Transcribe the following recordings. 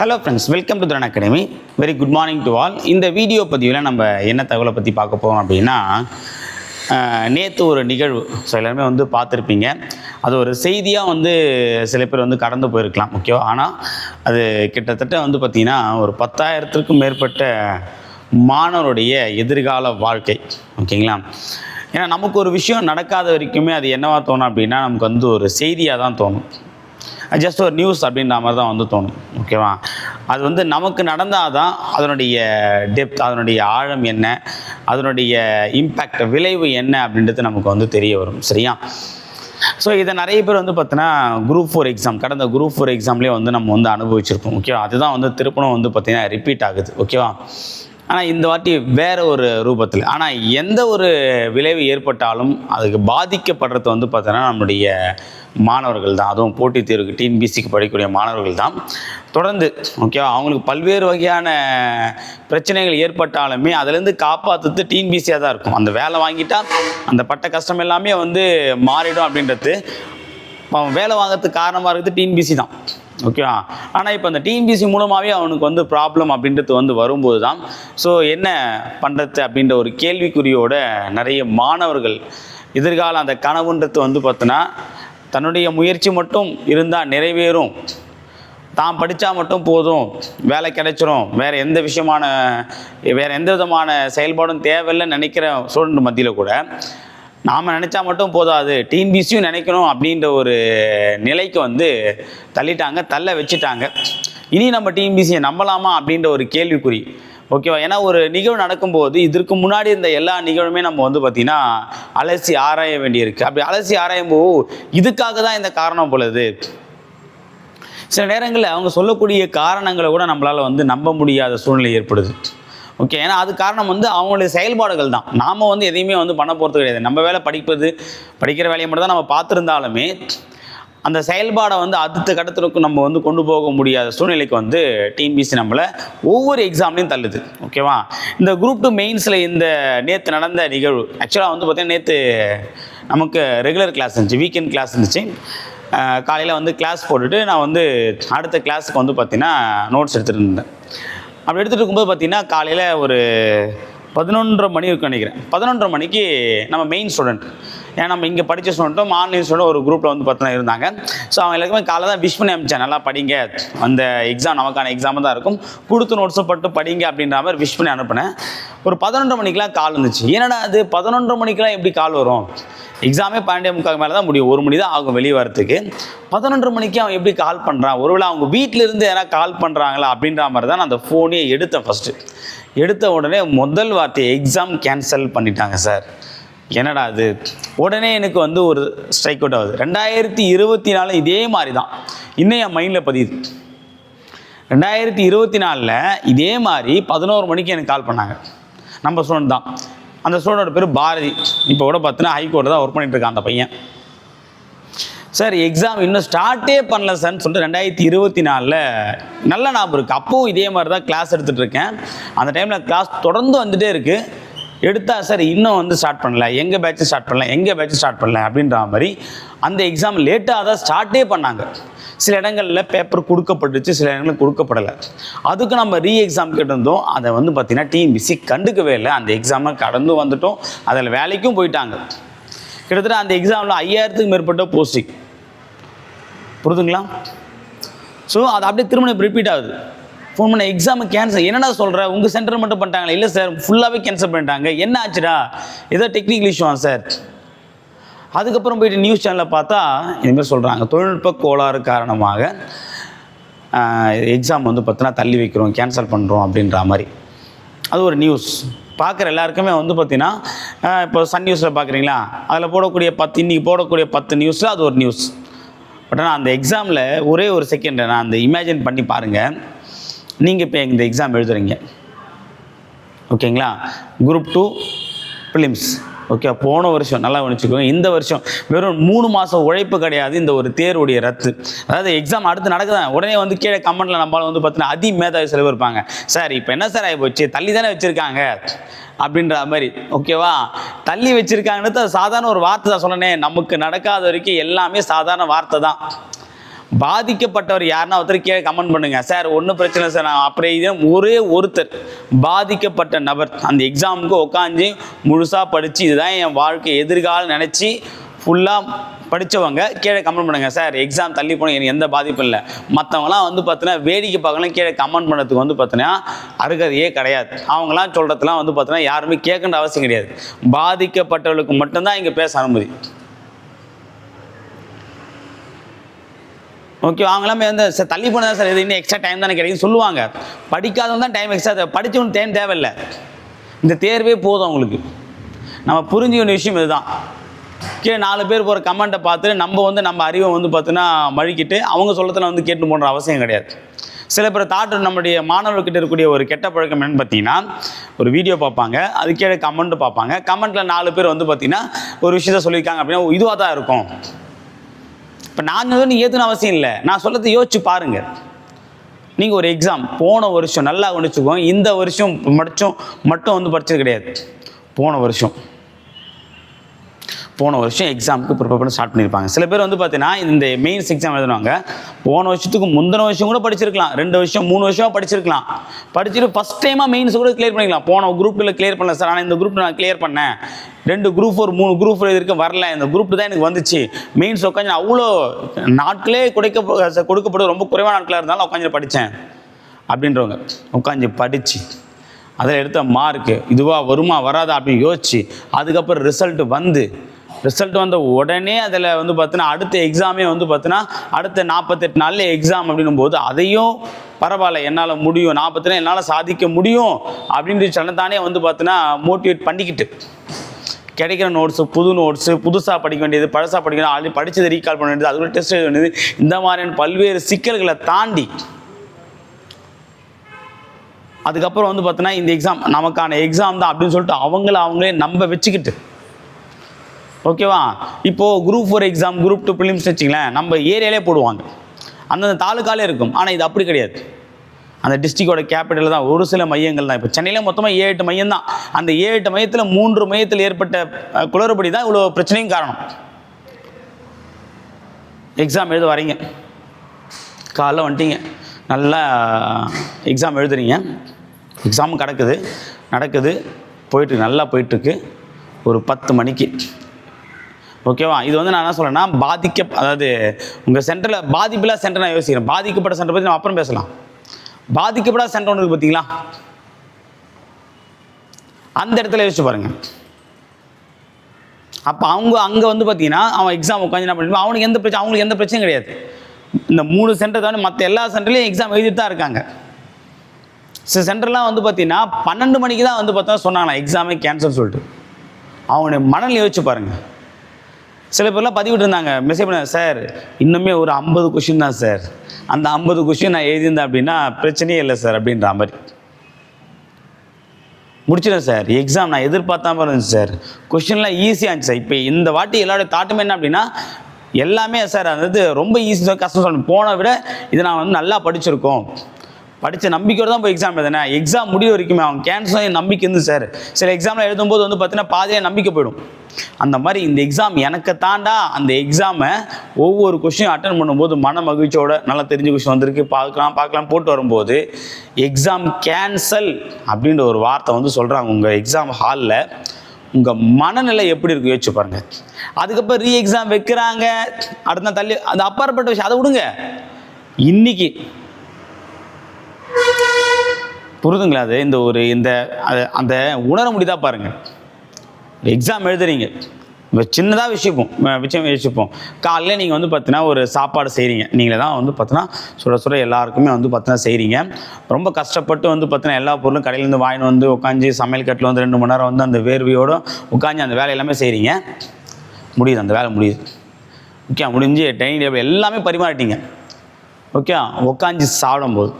Hello friends welcome to Dharan academy very good morning to all இந்த video பதிவில் நம்ம என்ன தகவலை பற்றி பார்க்க போகிறோம் அப்படின்னா நேற்று ஒரு நிகழ்வு. ஸோ எல்லாருமே வந்து பார்த்துருப்பீங்க. அது ஒரு செய்தியாக வந்து சில பேர் வந்து கடந்து போயிருக்கலாம் ஓகேவா ஆனால் அது கிட்டத்தட்ட வந்து பார்த்திங்கன்னா ஒரு பத்தாயிரத்திற்கும் மேற்பட்ட மாணவருடைய எதிர்கால வாழ்க்கை ஓகேங்களா? ஏன்னா நமக்கு ஒரு விஷயம் நடக்காத வரைக்குமே அது என்னவா தோணும் அப்படின்னா நமக்கு வந்து ஒரு செய்தியாக தான் தோணும். ஜஸ்ட் ஒரு நியூஸ் அப்படின்ற மாதிரி தான் வந்து தோணும் ஓகேவா அது வந்து நமக்கு நடந்தால் தான் அதனுடைய டெப்த் அதனுடைய ஆழம் என்ன அதனுடைய இம்பேக்ட் விளைவு என்ன அப்படின்றது நமக்கு வந்து தெரிய வரும் சரியா? ஸோ இதை நிறைய பேர் வந்து பார்த்தீங்கன்னா குரூப் ஃபோர் எக்ஸாம் கடந்த குரூப் ஃபோர் எக்ஸாம்லேயே வந்து நம்ம வந்து அனுபவிச்சிருப்போம் ஓகேவா அதுதான் வந்து திருப்பணம் வந்து பார்த்திங்கன்னா ரிப்பீட் ஆகுது ஓகேவா ஆனால் இந்த வாட்டி வேறு ஒரு ரூபத்தில். ஆனால் எந்த ஒரு விளைவு ஏற்பட்டாலும் அதுக்கு பாதிக்கப்படுறது வந்து பார்த்தோன்னா நம்முடைய மாணவர்கள் தான். அதுவும் போட்டித் தேர்வுக்கு டிஎன்பிசிக்கு படிக்கக்கூடிய மாணவர்கள் தான். தொடர்ந்து ஓகேவா அவங்களுக்கு பல்வேறு வகையான பிரச்சனைகள் ஏற்பட்டாலுமே அதுலேருந்து காப்பாற்றுறது டிஎன்பிசியாக தான் இருக்கும். அந்த வேலை வாங்கிட்டால் அந்த பட்ட கஷ்டம் எல்லாமே வந்து மாறிடும் அப்படின்றது அவன் வேலை வாங்கிறதுக்கு காரணமாக இருக்கிறது டிஎன்பிசி தான். ஓகேவா ஆனால் இப்போ அந்த டிஎன்பிசி மூலமாகவே அவனுக்கு வந்து ப்ராப்ளம் அப்படின்றது வந்து வரும்போது தான் ஸோ என்ன பண்ணுறது அப்படின்ற ஒரு கேள்விக்குறியோட நிறைய மாணவர்கள் எதிர்காலம் அந்த கனவுன்றது வந்து பார்த்தோன்னா தன்னுடைய முயற்சி மட்டும் இருந்தால் நிறைவேறும். தான் படித்தா மட்டும் போதும். வேலை கிடைச்சிரும். வேறு எந்த விஷயமான வேறு எந்த விதமான செயல்பாடும் தேவையில்லைன்னு நினைக்கிற ஸ்டூடெண்ட் மத்தியில் கூட நாம் நினச்சா மட்டும் போதாது. டிஎன்பிசியும் நினைக்கணும் அப்படின்ற ஒரு நிலைக்கு வந்து தள்ளிட்டாங்க தள்ள வச்சுட்டாங்க. இனி நம்ம டிஎன்பிசியை நம்பலாமா அப்படின்ற ஒரு கேள்விக்குறி. ஓகேவா ஏன்னா ஒரு நிகழ்வு நடக்கும்போது இதற்கு முன்னாடி இருந்த எல்லா நிகழ்வுமே நம்ம வந்து பார்த்திங்கன்னா அலசி ஆராய வேண்டியிருக்கு. அப்படி அலசி ஆராயும் போது இதுக்காக தான் இந்த காரணம் பொழுது சில நேரங்களில் அவங்க சொல்லக்கூடிய காரணங்களை கூட நம்மளால் வந்து நம்ப முடியாத சூழ்நிலை ஏற்படுது. ஓகே ஏன்னா அது காரணம் வந்து அவங்களுடைய செயல்பாடுகள் தான். நாம் வந்து எதையுமே வந்து பண்ண போகிறது கிடையாது. நம்ம வேலை படிப்பது படிக்கிற வேலையை மட்டும் தான் நம்ம பார்த்துருந்தாலுமே அந்த செயல்பாடை வந்து அடுத்த கட்டத்திற்கு நம்ம வந்து கொண்டு போக முடியாத சூழ்நிலைக்கு வந்து டிஎன்பிசி நம்மளை ஒவ்வொரு எக்ஸாம்லையும் தள்ளுது. ஓகேவா இந்த குரூப் டூ மெயின்ஸில் இந்த நேற்று நடந்த நிகழ்வு ஆக்சுவலாக வந்து பார்த்தீங்கன்னா நேற்று நமக்கு ரெகுலர் கிளாஸ் இருந்துச்சு வீக்கெண்ட் கிளாஸ் இருந்துச்சு. காலையில் வந்து கிளாஸ் போட்டுட்டு நான் வந்து அடுத்த கிளாஸுக்கு வந்து பார்த்தீங்கன்னா நோட்ஸ் எடுத்துகிட்டு இருந்தேன். அப்படி எடுத்துகிட்டு இருக்கும்போது பார்த்தீங்கன்னா காலையில் ஒரு பதினொன்றரை மணி இருக்குன்னு நினைக்கிறேன். பதினொன்றரை மணிக்கு நம்ம மெயின் ஸ்டூடெண்ட் ஏன்னா நம்ம இங்கே படித்த ஸ்டூடெண்ட்டும் ஆன்லைன் ஸ்டூடெண்ட் ஒரு குரூப்பில் வந்து பார்த்தீங்கன்னா இருந்தாங்க. ஸோ அவங்க எல்லாருக்குமே காலை தான் விஷ் பண்ணி அமிச்சேன் நல்லா படிங்க. அந்த எக்ஸாம் நமக்கான எக்ஸாம் தான் இருக்கும். கொடுத்து நோட்ஸும் பட்டு படிங்க அப்படின்ற மாதிரி விஷ் பண்ணி அனுப்பினேன். ஒரு பதினொன்றரை மணிக்கெலாம் கால் வந்துச்சு. என்னடா அது பதினொன்றரை மணிக்கெலாம் எப்படி கால் வரும்? எக்ஸாமே பன்னெண்டே முக்கால் மேலே தான் முடியும். ஒரு மணி தான் ஆகும் வெளியே வரத்துக்கு. பதினொன்று மணிக்கு அவன் எப்படி கால் பண்ணுறான் ஒருவேளை அவங்க வீட்டில் இருந்து யாராவது கால் பண்ணுறாங்களா அப்படின்ற மாதிரி தான் நான் அந்த ஃபோனே எடுத்தேன் ஃபஸ்ட்டு எடுத்த உடனே முதல் வார்த்தையை எக்ஸாம் கேன்சல் பண்ணிட்டாங்க சார் என்னடா அது உடனே எனக்கு வந்து ஒரு ஸ்ட்ரைக் அவுட் ஆகுது. ரெண்டாயிரத்தி இருபத்தி நாலு இதே மாதிரி தான் இன்னும் என் மைண்டில் பதியுது. ரெண்டாயிரத்தி இருபத்தி நாலில் இதே மாதிரி பதினோரு மணிக்கு எனக்கு கால் பண்ணாங்க. நம்ம ஸ்டூடெண்ட் தான். அந்த ஸ்டூடெண்டோட பேர் பாரதி. இப்போ கூட பார்த்தீங்கன்னா ஹைகோர்ட்டு தான் ஒர்க் பண்ணிட்டு இருக்கான் அந்த பையன். சார் எக்ஸாம் இன்னும் ஸ்டார்ட்டே பண்ணல சார்னு சொல்லிட்டு ரெண்டாயிரத்தி இருபத்தி நாலில் நல்ல ஞாபகம் இருக்குது அப்பவும் இதே மாதிரி தான் கிளாஸ் எடுத்துகிட்டு இருக்கேன். அந்த டைமில் கிளாஸ் தொடர்ந்து வந்துகிட்டே இருக்குது எடுத்தா சார் இன்னும் வந்து ஸ்டார்ட் பண்ணல. எங்கள் பேட்ச் ஸ்டார்ட் பண்ணல? எங்கள் பேட்ச் ஸ்டார்ட் பண்ணல? அப்படின்ற மாதிரி அந்த எக்ஸாம் லேட்டாக தான் ஸ்டார்ட்டே பண்ணாங்க. சில இடங்களில் பேப்பர் கொடுக்கப்பட்டுச்சு சில இடங்களில் கொடுக்கப்படலை. அதுக்கு நம்ம ரீ எக்ஸாம் கேட்டிருந்தோம். அதை வந்து பார்த்திங்கன்னா டிஎன்பிசி கண்டுக்கவே இல்லை. அந்த எக்ஸாமை கடந்து வந்துட்டோம். அதில் வேலைக்கும் போயிட்டாங்க. கிட்டத்தட்ட அந்த எக்ஸாமில் ஐயாயிரத்துக்கு மேற்பட்ட போஸ்டிங் புரிதுங்களா? ஸோ அது அப்படியே திரும்ப ரிப்பீட் ஆகுது. ஃபோன் பண்ண எக்ஸாம் கேன்சல் என்னடா சொல்கிற உங்கள் சென்டர் மட்டும் பண்ணிட்டாங்களே? இல்லை சார் ஃபுல்லாகவே கேன்சல் பண்ணிட்டாங்க. என்ன ஆச்சுடா? ஏதோ டெக்னிக்கல் இஷ்யூவா சார் அதுக்கப்புறம் போயிட்டு நியூஸ் சேனலில் பார்த்தா இதுமாரி சொல்கிறாங்க தொழில்நுட்ப கோளாறு காரணமாக எக்ஸாம் வந்து பார்த்தோன்னா தள்ளி வைக்கிறோம் கேன்சல் பண்ணுறோம் அப்படின்ற மாதிரி. அது ஒரு நியூஸ் பார்க்குற எல்லாருக்குமே வந்து பார்த்தீங்கன்னா இப்போ சன் நியூஸில் பார்க்குறீங்களா? அதில் போடக்கூடிய பத்து இன்றைக்கி போடக்கூடிய பத்து நியூஸில் அது ஒரு நியூஸ் பட் ஆனால் அந்த எக்ஸாமில் ஒரே ஒரு செகண்ட் நான் அந்த இமேஜின் பண்ணி பாருங்கள் நீங்கள் இப்போ இந்த எக்ஸாம் எழுதுறீங்க. ஓகேங்களா? குரூப் டூ ஃபிலிம்ஸ் ஓகே போன வருஷம் நல்லா கவனிச்சுக்கோங்க. இந்த வருஷம் வெறும் மூணு மாதம் உழைப்பு கிடையாது இந்த ஒரு தேர்வுடைய ரத்து. அதாவது எக்ஸாம் அடுத்து நடக்குதான் உடனே வந்து கீழே கமெண்ட்டில் நம்மளால் வந்து பார்த்தீங்கன்னா அதி மேதாவி செலவு இருப்பாங்க. சார் இப்போ என்ன சார் ஆகி போச்சு? தள்ளி தானே வச்சுருக்காங்க? அப்படின்ற மாதிரி. ஓகேவா தள்ளி வச்சுருக்காங்கன்னு சாதாரண ஒரு வார்த்தை தான் சொல்லணே நமக்கு நடக்காத வரைக்கும் எல்லாமே சாதாரண வார்த்தை தான். பாதிக்கப்பட்டவர் யாருன்னா ஒருத்தர் கீழே கமெண்ட் பண்ணுங்க. சார் ஒன்றும் பிரச்சனை சார் நான் அப்படியே இது ஒரே ஒருத்தர் பாதிக்கப்பட்ட நபர். அந்த எக்ஸாமுக்கு உட்காந்து முழுசாக படித்து இதுதான் என் வாழ்க்கை எதிர்காலம் நினச்சி ஃபுல்லாக படித்தவங்க கீழே கமெண்ட் பண்ணுங்க. சார் எக்ஸாம் தள்ளி போன எனக்கு எந்த பாதிப்பும் இல்லை. மற்றவங்களாம் வந்து பார்த்தீங்கன்னா வேடிக்கை பார்க்கலாம் கீழே கமெண்ட் பண்ணுறதுக்கு வந்து பார்த்தீங்கன்னா அருகதையே கிடையாது. அவங்களாம் சொல்கிறதுலாம் வந்து பார்த்தீங்கன்னா யாருமே கேட்கன்ற அவசியம் கிடையாது. பாதிக்கப்பட்டவர்களுக்கு மட்டும்தான் இங்கே பேச அனுமதி. ஓகே அவங்களாம் வந்து சார் தள்ளி போனதா சார்? இது இன்னும் எக்ஸ்ட்ரா டைம் தானே கிடைக்கும் சொல்லுவாங்க. படிக்காதவங்க தான் டைம் எக்ஸ்ட்ரா தேவை. படித்தவங்க டைம் தேவையில்லை. இந்த தேர்வே போதும் அவங்களுக்கு. நம்ம புரிஞ்ச ஒரு விஷயம் இதுதான். கீழே நாலு பேர் போகிற கமெண்ட்டை பார்த்துட்டு நம்ம வந்து நம்ம அறிவை வந்து பார்த்தீங்கன்னா மழுக்கிட்டு அவங்க சொல்லத்தில் வந்து கேட்டு போன்ற அவசியம் கிடையாது. சில பேர் தாட்டு நம்முடைய மாணவர்கிட்ட இருக்கக்கூடிய ஒரு கெட்ட பழக்கம் என்னன்னு பார்த்தீங்கன்னா ஒரு வீடியோ பார்ப்பாங்க. அது கீழே கமெண்ட் பார்ப்பாங்க. கமெண்ட்டில் நாலு பேர் வந்து பார்த்தீங்கன்னா ஒரு விஷயத்த சொல்லியிருக்காங்க அப்படின்னா இதுவாக தான் இருக்கும். இப்போ நான் வந்து நீ ஏற்றுன அவசியம் இல்லை. நான் சொல்கிறது யோசிச்சு பாருங்க. நீங்கள் ஒரு எக்ஸாம் போன வருஷம் நல்லா கவனிச்சுக்கோங்க. இந்த வருஷம் மட்டும் மட்டும் வந்து படிச்சது கிடையாது. போன வருஷம். போன வருஷம் எக்ஸாமுக்கு ப்ரிப்பேர் பண்ண ஸ்டார்ட் பண்ணியிருப்பாங்க. சில பேர் வந்து பார்த்தீங்கன்னா இந்த மெயின்ஸ் எக்ஸாம் எழுதுனாங்க போன வருஷத்துக்கு முந்தின வருஷம் கூட படிச்சிருக்கலாம். ரெண்டு வருஷம் மூணு வருஷம் படிச்சிருக்கலாம். படிச்சுட்டு ஃபஸ்ட் டைமாக மெயின்ஸ் கூட கிளியர் பண்ணிக்கலாம். போன குரூப்பில் கிளியர் பண்ணல சார் ஆனால் இந்த குரூப் நான் கிளியர் பண்ணேன். ரெண்டு குரூப் ஒரு மூணு குரூப் எழுதிருக்க வரல. இந்த குரூப் தான் எனக்கு வந்துச்சு. மெயின்ஸ் உட்காந்து அவ்வளோ நாட்களே கொடுக்க கொடுக்கப்படுது ரொம்ப குறைவான நாட்களாக இருந்தாலும் உட்காந்து படித்தேன் அப்படின்றவங்க உட்காந்து படித்து அதில் எடுத்த மார்க்கு இதுவாக வருமா வராதா அப்படின்னு யோசிச்சு அதுக்கப்புறம் ரிசல்ட் வந்து ரிசல்ட் வந்த உடனே அதில் வந்து பார்த்தீங்கன்னா அடுத்த எக்ஸாமே வந்து பார்த்தீங்கன்னா அடுத்த நாற்பத்தெட்டு நாளில் எக்ஸாம் அப்படின்னும் போது அதையும் பரவாயில்ல என்னால் முடியும் நாற்பத்தி என்னால் சாதிக்க முடியும் அப்படின்ற தானே வந்து பார்த்தீங்கன்னா மோட்டிவேட் பண்ணிக்கிட்டு. கிடைக்கிற நோட்ஸு புது நோட்ஸு புதுசாக படிக்க வேண்டியது பழசாக படிக்கணும் ஆல்ரெடி படித்ததை ரீகால் பண்ண வேண்டியது அதோட டெஸ்ட் எழுத வேண்டியது இந்த மாதிரியான பல்வேறு சிக்கல்களை தாண்டி அதுக்கப்புறம் வந்து பார்த்தோன்னா இந்த எக்ஸாம் நமக்கான எக்ஸாம் தான் அப்படின்னு சொல்லிட்டு அவங்கள அவங்களே நம்ப வச்சுக்கிட்டு ஓகேவா? இப்போது group four exam group two prelims வச்சிங்களேன் நம்ம ஏரியாலே போடுவாங்க. அந்தந்த தாலுக்காலே இருக்கும். ஆனால் இது அப்படி கிடையாது. அந்த டிஸ்ட்ரிக்டோட கேபிட்டல் தான். ஒரு சில மையங்கள் தான். இப்போ சென்னையில் மொத்தமாக ஏழு எட்டு மையம் தான். அந்த ஏழு எட்டு மையத்தில் மூன்று மையத்தில் ஏற்பட்ட குளறுபடி தான் இவ்வளோ பிரச்சனையும் காரணம். எக்ஸாம் எழுத வரீங்க. காலைல வந்துட்டீங்க. நல்லா எக்ஸாம் எழுதுறீங்க. எக்ஸாமும் கிடக்குது. நடக்குது. போயிட்டு நல்லா போயிட்டுருக்கு ஒரு பத்து மணிக்கு. ஓகேவா? இது வந்து நான் என்ன சொல்கிறேன்னா பாதிக்க அதாவது உங்கள் சென்டரில் பாதிப்பில்லா சென்டர் நான் யோசிக்கிறேன். பாதிக்கப்பட்ட சென்டர் பற்றி நம்ம அப்புறம் பேசலாம். பாதிக்கப்படாத சென்டர் ஒன்று இருக்குது பார்த்தீங்களா அந்த இடத்துல யோசிச்சு பாருங்கள் அப்போ அவங்க அங்கே வந்து பார்த்தீங்கன்னா அவன் எக்ஸாம் உட்காந்து என்ன பண்ணிட்டு அவனுக்கு எந்த பிரச்சனை அவங்களுக்கு எந்த பிரச்சனையும் கிடையாது. இந்த மூணு சென்டர் தாண்டி மற்ற எல்லா சென்டர்லையும் எக்ஸாம் எழுதிட்டு தான் இருக்காங்க. சில சென்டர்லாம் வந்து பார்த்தீங்கன்னா பன்னெண்டு மணிக்கு தான் வந்து பார்த்தா சொன்னாங்களா எக்ஸாமே கேன்சல் சொல்லிட்டு. அவனுடைய மனநிலை யோசிச்சு பாருங்கள் சில பேர்லாம் பதிவிட்டுருந்தாங்க. மெசேஜ் பண்ண சார் இன்னுமே ஒரு ஐம்பது கொஷின் தான் சார் அந்த ஐம்பது கொஷின் நான் எழுதியிருந்தேன் அப்படின்னா பிரச்சனையே இல்லை சார் அப்படின்ற மாதிரி. முடிச்சிடும் சார் எக்ஸாம் நான் எதிர்பார்த்தாம இருந்துச்சு சார் கொஷின்லாம் ஈஸியாக இருந்துச்சு சார் இப்போ இந்த வாட்டி எல்லாருடைய தாட்டும் என்ன அப்படின்னா எல்லாமே சார் அதாவது ரொம்ப ஈஸி கஷ்டம் சொல்லணும். போன விட இதை நான் வந்து நல்லா படிச்சிருக்கோம். படித்த நம்பிக்கையோடு தான் போய் எக்ஸாம் எழுதினேன். எக்ஸாம் முடிவு வரைக்குமே அவன் கேன்சல் நம்பிக்கை இருந்து சார். சில எக்ஸாமில் எழுதும்போது வந்து பார்த்தீங்கன்னா பாதியாக நம்பிக்கை போயிடும். அந்த மாதிரி இந்த எக்ஸாம் எனக்கு தாண்டா அந்த எக்ஸாமை ஒவ்வொரு கொஸ்டின் அட்டன் பண்ணும்போது மன மகிழ்ச்சியோட நல்லா தெரிஞ்ச கொஷின் வந்திருக்கு. பார்க்கலாம் பார்க்கலாம் போட்டு வரும்போது எக்ஸாம் கேன்சல் அப்படின்ற ஒரு வார்த்தை வந்து சொல்கிறாங்க உங்கள் எக்ஸாம் ஹாலில் உங்கள் மனநிலை எப்படி இருக்கு யோசிச்சு பாருங்க. அதுக்கப்புறம் ரீ எக்ஸாம் வைக்கிறாங்க. அடுத்த தள்ளி அது அப்பாற்பட்ட விஷயம் அதை விடுங்க. இன்னைக்கு புரிதுங்களா அது? இந்த ஒரு இந்த அந்த உணர முடியுதா பாருங்க. எக்ஸாம் எழுதுறீங்க. சின்னதாக விஷயப்போம் விஷயம் விஷயப்போம் காலையில் நீங்கள் வந்து பார்த்தீங்கன்னா ஒரு சாப்பாடு செய்கிறீங்க நீங்களே தான் வந்து பார்த்தீங்கன்னா சுட சுட எல்லாருக்குமே வந்து பார்த்தீங்கன்னா செய்கிறீங்க ரொம்ப கஷ்டப்பட்டு வந்து பார்த்தீங்கன்னா எல்லா பொருளும் கடையிலேருந்து வாங்கிட்டு வந்து உட்காந்து சமையல் கட்டில் வந்து ரெண்டு மணி நேரம் வந்து அந்த வேர்வையோடு உட்காந்து அந்த வேலை எல்லாமே செய்கிறீங்க முடியுது அந்த வேலை முடியுது. ஓகே முடிஞ்சு டைனிங் டேபிள் எல்லாமே பரிமாறிட்டீங்க. ஓகே உட்காந்து சாப்பிடும்போது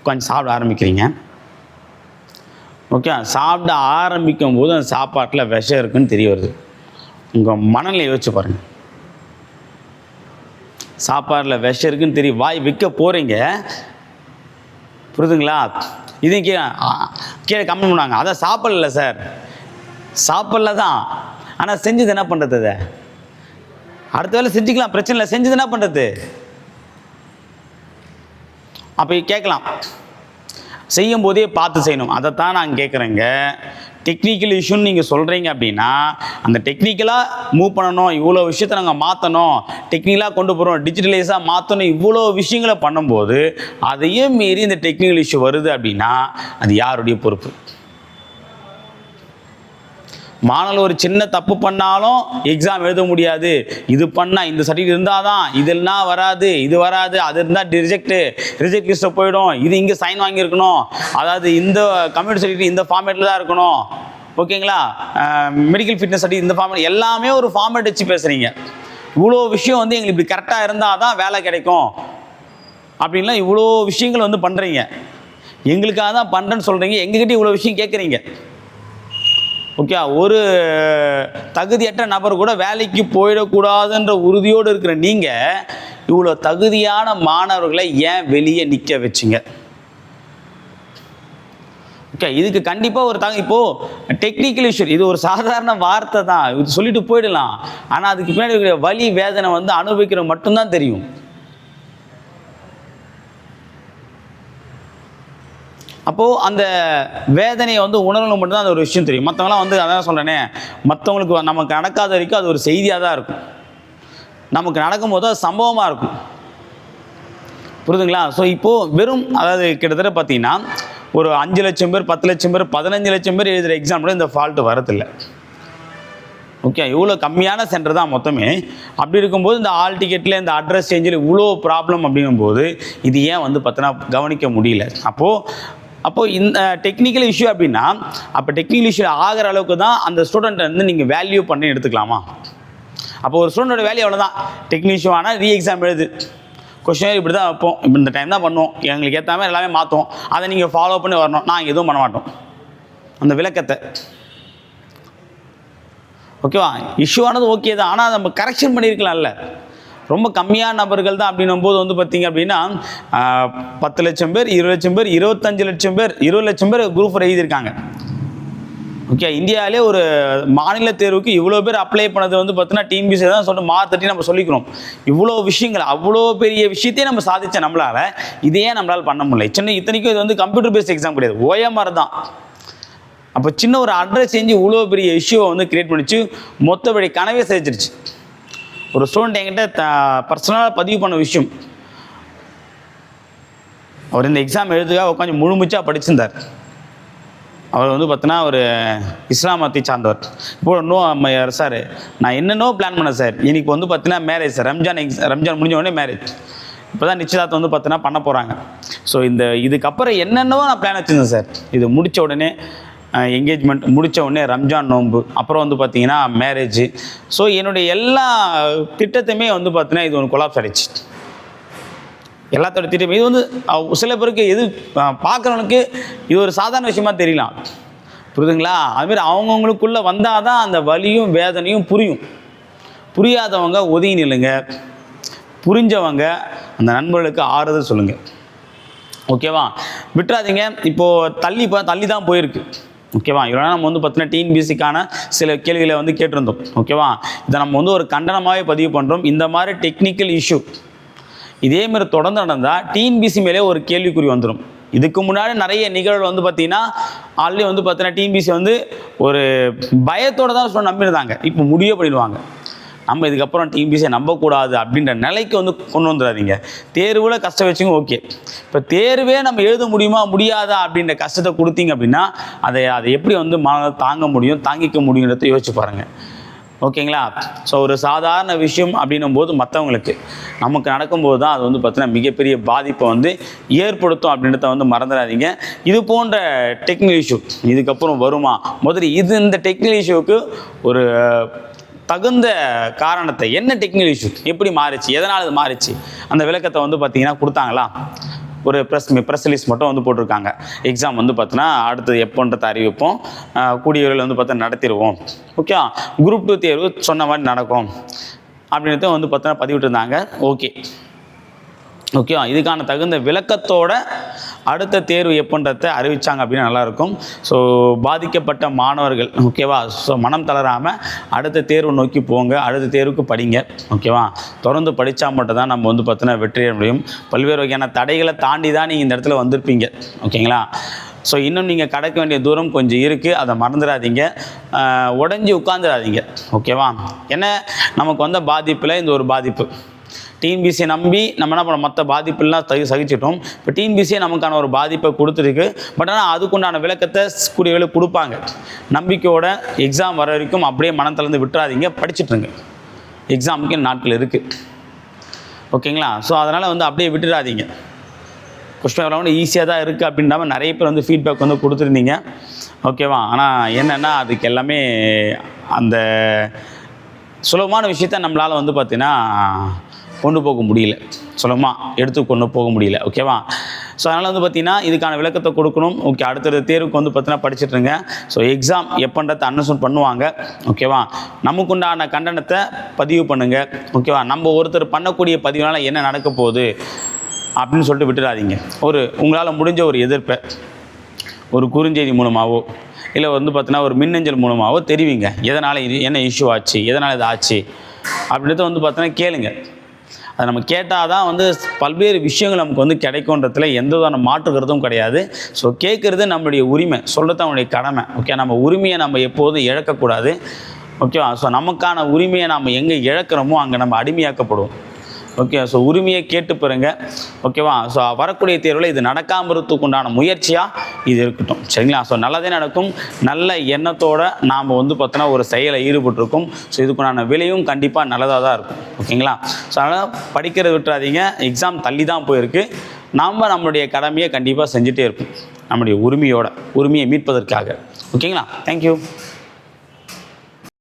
உட்காந்து சாப்பிட ஆரம்பிக்கிறீங்க. ஓகே சாப்பிட ஆரம்பிக்கும் போது அந்த சாப்பாட்டில் விஷம் இருக்குன்னு தெரிய வருது. உங்கள் மனநிலை யோசிச்சு பாருங்கள் சாப்பாட்டில் விஷம் இருக்குன்னு தெரியும் வாய் விற்க போகிறீங்க புரியுதுங்களா? இது கீழே கீழே கம்மி பண்ணாங்க அதான் சாப்பிடல சார் சாப்பிடல தான். ஆனால் செஞ்சது என்ன பண்ணுறது அதை அடுத்த வேலை செஞ்சுக்கலாம் பிரச்சனை இல்லை. செஞ்சது என்ன பண்ணுறது அப்போ கேட்கலாம். செய்யும் போதே பார்த்து செய்யணும். அதைத்தான் நான் கேட்குறேங்க. டெக்னிக்கல் இஷ்யூன்னு நீங்கள் சொல்கிறீங்க அப்படின்னா அந்த டெக்னிக்கலாக மூவ் பண்ணணும் இவ்வளோ விஷயத்தை நாங்கள் மாற்றணும் டெக்னிக்கலாக கொண்டு போகிறோம் டிஜிட்டலைஸாக மாற்றணும் இவ்வளோ விஷயங்களை பண்ணும்போது அதையும் மீறி இந்த டெக்னிக்கல் இஷ்யூ வருது அப்படின்னா அது யாருடைய பொறுப்பு? மாணவர் ஒரு சின்ன தப்பு பண்ணாலும் எக்ஸாம் எழுத முடியாது. இது பண்ணால் இந்த சர்டிஃபிகேட் இருந்தால் தான் இதெல்லாம் வராது இது வராது அது இருந்தால் ரிஜெக்ட் ரிஜெக்ட் லிஸ்ட்டில் போயிடும். இது இங்கே சைன் வாங்கியிருக்கணும். அதாவது இந்த கம்ப்யூட்டர் சர்டிஃபிகேட் இந்த ஃபார்மேட்டில் தான் இருக்கணும். ஓகேங்களா? மெடிக்கல் ஃபிட்னஸ் சர்டிஃபிகேட் இந்த ஃபார்மேட் எல்லாமே ஒரு ஃபார்மேட் வச்சு பேசுகிறீங்க இவ்வளோ விஷயம் வந்து எங்களுக்கு இப்படி கரெக்டாக இருந்தால் தான் வேலை கிடைக்கும். அப்படின்லாம் இவ்வளோ விஷயங்கள் வந்து பண்ணுறீங்க எங்களுக்காக தான் பண்ணுறேன்னு சொல்கிறீங்க எங்ககிட்ட இவ்வளோ விஷயம் கேட்குறீங்க ஓகே ஒரு தகுதியற்ற நபர் கூட வேலைக்கு போயிடக்கூடாதுன்ற உறுதியோடு இருக்கிற நீங்கள் இவ்வளோ தகுதியான மாணவர்களை ஏன் வெளியே நிற்க வச்சிங்க? ஓகே இதுக்கு கண்டிப்பாக ஒரு தக இப்போது டெக்னிக்கல் இஷ்யூ இது ஒரு சாதாரண வார்த்தை தான். இது சொல்லிட்டு போயிடலாம். ஆனால் அதுக்கு பின்னாடி வலி வேதனை வந்து அனுபவிக்கிற மட்டும்தான் தெரியும். அப்போது அந்த வேதனையை வந்து உணரணும் மட்டும்தான் அந்த ஒரு விஷயம் தெரியும். மற்றவங்களாம் வந்து அதான் சொல்கிறேனே மற்றவங்களுக்கு நமக்கு நடக்காத வரைக்கும் அது ஒரு செய்தியாக தான் இருக்கும். நமக்கு நடக்கும்போது அது சம்பவமாக இருக்கும். புரியுதுங்களா? ஸோ இப்போது வெறும் அதாவது கிட்டத்தட்ட பார்த்தீங்கன்னா ஒரு அஞ்சு லட்சம் பேர் பத்து லட்சம் பேர் பதினஞ்சு லட்சம் பேர் எழுதுகிற எக்ஸாம்பிள் இந்த ஃபால்ட்டு வரதில்லை. ஓகே இவ்வளோ கம்மியான சென்டர் தான் மொத்தமே. அப்படி இருக்கும்போது இந்த ஆல் டிக்கெட்டில் இந்த அட்ரஸ் சேஞ்சில் இவ்வளோ ப்ராப்ளம் அப்படிங்கும்போது இது ஏன் வந்து பார்த்தோன்னா கவனிக்க முடியல. அப்போது அப்போது இந்த டெக்னிக்கல் இஷ்யூ அப்படின்னா அப்போ டெக்னிக்கல் இஷ்யூ ஆகிற அளவுக்கு தான் அந்த ஸ்டூடெண்ட்டை வந்து நீங்கள் வேல்யூ பண்ணி எடுத்துக்கலாமா? அப்போ ஒரு ஸ்டூடெண்டோட வேல்யூ அவ்வளோதான் டெக்னிக்கல் இஷ்யூ ஆனால் ரீ எக்ஸாம் எழுது. கொஷின் இப்படி தான் வைப்போம். இப்போ இந்த டைம் தான் பண்ணுவோம். எங்களுக்கு ஏற்ற மாதிரி எல்லாமே மாற்றுவோம் அதை நீங்கள் ஃபாலோ பண்ணி வரணும். நான் எதுவும் பண்ண மாட்டோம். அந்த விளக்கத்தை. ஓகேவா இஷ்யூ ஆனது ஓகே தான். ஆனால் நம்ம கரெக்ஷன் பண்ணியிருக்கலாம்ல. ரொம்ப கம்மியான நபர்கள் தான் அப்படின்னும் போது வந்து பார்த்தீங்க அப்படின்னா பத்து லட்சம் பேர் இருபது லட்சம் பேர் இருபத்தஞ்சு லட்சம் பேர் இருபது லட்சம் பேர் குரூப் ஃபோர் எழுதியிருக்காங்க. ஓகே இந்தியாவிலே ஒரு மாநில தேர்வுக்கு இவ்வளோ பேர் அப்ளை பண்ணது வந்து பார்த்தீங்கன்னா டிஎன்பிசி தான் சொல்லிட்டு மார்க் தட்டி நம்ம சொல்லிக்கிறோம். இவ்வளோ விஷயங்கள் அவ்வளோ பெரிய விஷயத்தையே நம்ம சாதிச்ச நம்மளால் இதையே நம்மளால் பண்ண முடியல. சின்ன இத்தனைக்கும் இது வந்து கம்ப்யூட்டர் பேஸ்ட் எக்ஸாம் கிடையாது ஓஎம்ஆர் தான். அப்போ சின்ன ஒரு அட்ரஸ் செஞ்சு இவ்வளோ பெரிய இஷ்யூவை வந்து கிரியேட் பண்ணிச்சு. மொத்தபடி கனவே செஞ்சிருச்சு ஒரு ஸ்டூடெண்ட் என்கிட்ட த பர்சனலாக பதிவு பண்ண விஷயம். அவர் இந்த எக்ஸாம் எழுதுக்காக உட்காந்து முழுமுச்சாக படிச்சிருந்தார். அவர் வந்து பார்த்தீங்கன்னா ஒரு இஸ்லாமத்தை மதத்தை சார்ந்தவர். இப்போ நோ சார் நான் என்னென்னோ பிளான் பண்ணேன் சார் எனக்கு வந்து பார்த்தீங்கன்னா மேரேஜ் சார் ரம்ஜான் எக்ஸ் ரம்ஜான் முடிஞ்ச உடனே மேரேஜ் இப்போ தான் நிச்சயதார்த்தம் வந்து பார்த்தீங்கன்னா பண்ண போகிறாங்க ஸோ இந்த இதுக்கப்புறம் என்னென்னவோ நான் பிளான் வச்சுருந்தேன் சார் இது முடித்த உடனே என்கேஜ்மெண்ட் முடித்த உடனே ரம்ஜான் நோன்பு அப்புறம் வந்து பார்த்தீங்கன்னா மேரேஜ் ஸோ என்னுடைய எல்லா திட்டத்தையுமே வந்து பார்த்தீங்கன்னா இது ஒன்று கொலாப்ஸ் ஆகிடுச்சு எல்லாத்தோட திட்டம் இது வந்து சில பேருக்கு எது பார்க்குறவனுக்கு இது ஒரு சாதாரண விஷயமா தெரியலாம். புரியுதுங்களா? அதுமாரி அவங்கவுங்களுக்குள்ளே வந்தால் தான் அந்த வலியும் வேதனையும் புரியும். புரியாதவங்க ஒதுங்கி நில்லுங்க. புரிஞ்சவங்க அந்த நண்பர்களுக்கு ஆறுதல் சொல்லுங்கள் ஓகேவா விட்டுறாதீங்க. இப்போது தள்ளி இப்போ தள்ளி தான் போயிருக்கு. ஓகேவா? இவ்வளோ நம்ம வந்து பார்த்தீங்கன்னா டிஎன்பிசிக்கான சில கேள்விகளை வந்து கேட்டிருந்தோம். ஓகேவா? இதை நம்ம வந்து ஒரு கண்டனமாகவே பதிவு பண்ணுறோம் இந்த மாதிரி டெக்னிக்கல் இஷ்யூ இதே மாதிரி தொடர்ந்து நடந்தால் டிஎன்பிசி மேலே ஒரு கேள்விக்குறி வந்துடும் இதுக்கு முன்னாடி நிறைய நிகழ்வு வந்து பார்த்தீங்கன்னா ஆல்ரெடி வந்து பார்த்தீங்கன்னா டிஎன்பிசி வந்து ஒரு பயத்தோடு தான் சொல்ல நம்பியிருந்தாங்க. இப்போ முடிய பண்ணிடுவாங்க. நம்ம இதுக்கப்புறம் டிபிசியை நம்பக்கூடாது அப்படின்ற நிலைக்கு வந்து கொண்டு வந்துடாதீங்க தேர்வில் கஷ்டம் வச்சுங்க ஓகே இப்போ தேர்வே நம்ம எழுத முடியுமா முடியாதா அப்படின்ற கஷ்டத்தை கொடுத்தீங்க அப்படின்னா அதை அதை எப்படி வந்து மன தாங்க முடியும் தாங்கிக்க முடியுன்றத யோசிச்சு பாருங்கள் ஓகேங்களா? ஸோ ஒரு சாதாரண விஷயம் அப்படின்னும் போது மற்றவங்களுக்கு நமக்கு நடக்கும்போது தான் அது வந்து பார்த்தீங்கன்னா மிகப்பெரிய பாதிப்பை வந்து ஏற்படுத்தும் அப்படின்றத வந்து மறந்துடாதீங்க. இது போன்ற டெக்னிக்கல் இஷ்யூ இதுக்கப்புறம் வருமா? முதல்ல இது இந்த டெக்னிக்கல் இஷ்யூவுக்கு ஒரு தகுந்த காரணத்தை என்ன டெக்னிக்கல் இஷ்யூ எப்படி மாறிச்சு எதனால் இது மாறிச்சு அந்த விளக்கத்தை வந்து பார்த்தீங்கன்னா கொடுத்தாங்களா? ஒரு ப்ரெஸ் ப்ரெஸ் ரிலீஸ் மட்டும் வந்து போட்டிருக்காங்க. எக்ஸாம் வந்து பார்த்தீங்கன்னா அடுத்தது எப்போன்றத அறிவிப்போம். கூடிய விரைவில் வந்து பார்த்தா நடத்திடுவோம். ஓகே குரூப் டூ தேர்வு சொன்ன மாதிரி நடக்கும். அப்படின்றத வந்து பார்த்தீங்கன்னா பதிவிட்டிருந்தாங்க. ஓகே ஓகேவா இதுக்கான தகுந்த விளக்கத்தோட அடுத்த தேர்வு எப்போன்றத அறிவித்தாங்க அப்படின்னா நல்லாயிருக்கும். ஸோ பாதிக்கப்பட்ட மாணவர்கள் ஓகேவா? ஸோ மனம் தளராமல் அடுத்த தேர்வு நோக்கி போங்க அடுத்த தேர்வுக்கு படிங்க ஓகேவா? தொடர்ந்து படித்தா மட்டும்தான் நம்ம வந்து பார்த்தீங்கன்னா வெற்றி அடைய முடியும். பல்வேறு வகையான தடைகளை தாண்டி தான் நீங்கள் இந்த இடத்துல வந்திருப்பீங்க ஓகேங்களா? ஸோ இன்னும் நீங்கள் கடக்க வேண்டிய தூரம் கொஞ்சம் இருக்குது அதை மறந்துடாதீங்க. உடஞ்சி உட்காந்துடாதீங்க ஓகேவா? ஏன்னா நமக்கு வந்த பாதிப்பில் இந்த ஒரு பாதிப்பு. டிஎன்பிசியை நம்பி நம்ம என்ன பண்ணோம்? மற்ற பாதிப்புலாம் தகு சகிச்சிட்டோம். இப்போ டிஎன்பிசியே நமக்கான ஒரு பாதிப்பை கொடுத்துருக்கு. பட் ஆனால் அதுக்குண்டான விளக்கத்தை கூடிய வேலை கொடுப்பாங்க. நம்பிக்கையோட எக்ஸாம் வர வரைக்கும் அப்படியே மனத்திலேருந்து விட்டுறாதீங்க. படிச்சுட்ருங்க எக்ஸாமுக்கு நாட்கள் இருக்குது ஓகேங்களா? ஸோ அதனால் வந்து அப்படியே விட்டுடாதீங்க கொஸ்டின் ரவுண்டு ஈஸியாக தான் இருக்குது அப்படின்றாம நிறைய பேர் வந்து ஃபீட்பேக் வந்து கொடுத்துருந்தீங்க. ஓகேவா? ஆனால் என்னென்னா அதுக்கு எல்லாமே அந்த சுலபமான விஷயத்த நம்மளால் வந்து பார்த்திங்கன்னா கொண்டு போக முடியல. சொல்லமா எடுத்து கொண்டு போக முடியல. ஓகேவா ஸோ அதனால் வந்து பார்த்திங்கன்னா இதுக்கான விளக்கத்தை கொடுக்கணும். ஓகே அடுத்தடுத்த தேர்வுக்கு வந்து பார்த்தீங்கன்னா படிச்சுட்ருங்க ஸோ எக்ஸாம் எப்போன்றத அனௌன்ஸ்மெண்ட் பண்ணுவாங்க. ஓகேவா நமக்குண்டான கண்டனத்தை பதிவு பண்ணுங்கள் ஓகேவா நம்ம ஒருத்தர் பண்ணக்கூடிய பதிவுனால என்ன நடக்க போகுது? அப்படின்னு சொல்லிட்டு விட்டுடாதீங்க ஒரு உங்களால் முடிஞ்ச ஒரு எதிர்ப்பை ஒரு குறுஞ்செய்தி மூலமாகவோ இல்லை வந்து பார்த்தீங்கன்னா ஒரு மின்னஞ்சல் மூலமாகவோ தெரிவிங்க. எதனால் இது என்ன இஷ்யூ ஆச்சு? எதனால் இது ஆச்சு? அப்படின்றத வந்து பார்த்தீங்கன்னா கேளுங்க. அதை நம்ம கேட்டால் தான் வந்து பல்வேறு விஷயங்கள் நமக்கு வந்து கிடைக்குன்றதுல எந்த விதமான மாற்று கிடையாது. ஸோ கேட்குறது நம்மளுடைய உரிமை. சொல்கிறது அவனுடைய கடமை. ஓகே நம்ம உரிமையை நம்ம எப்போதும் இழக்கக்கூடாது. ஓகேவா ஸோ நமக்கான உரிமையை நாம் எங்கே இழக்கிறோமோ அங்கே நம்ம அடிமையாக்கப்படுவோம். ஓகே ஸோ உரிமையை கேட்டு பெறுங்க ஓகேவா ஸோ வரக்கூடிய தேர்வில் இது நடக்காமல் இருக்கிறதுக்கு உண்டான முயற்சியாக இது இருக்கட்டும். சரிங்களா? ஸோ நல்லதே நடக்கும். நல்ல எண்ணத்தோடு நாம் வந்து பார்த்தோன்னா ஒரு செயலை ஈடுபட்டிருக்கும். ஸோ இதுக்குண்டான விலையும் கண்டிப்பாக நல்லதாக தான் இருக்கும். ஓகேங்களா? ஸோ அதனால் படிக்கிறத விட்டுறாதீங்க. எக்ஸாம் தள்ளி தான் போயிருக்கு. நாம் நம்மளுடைய கடமையை கண்டிப்பாக செஞ்சுட்டே இருப்போம். நம்முடைய உரிமையோட உரிமையை மீட்பதற்காக. ஓகேங்களா? தேங்க்யூ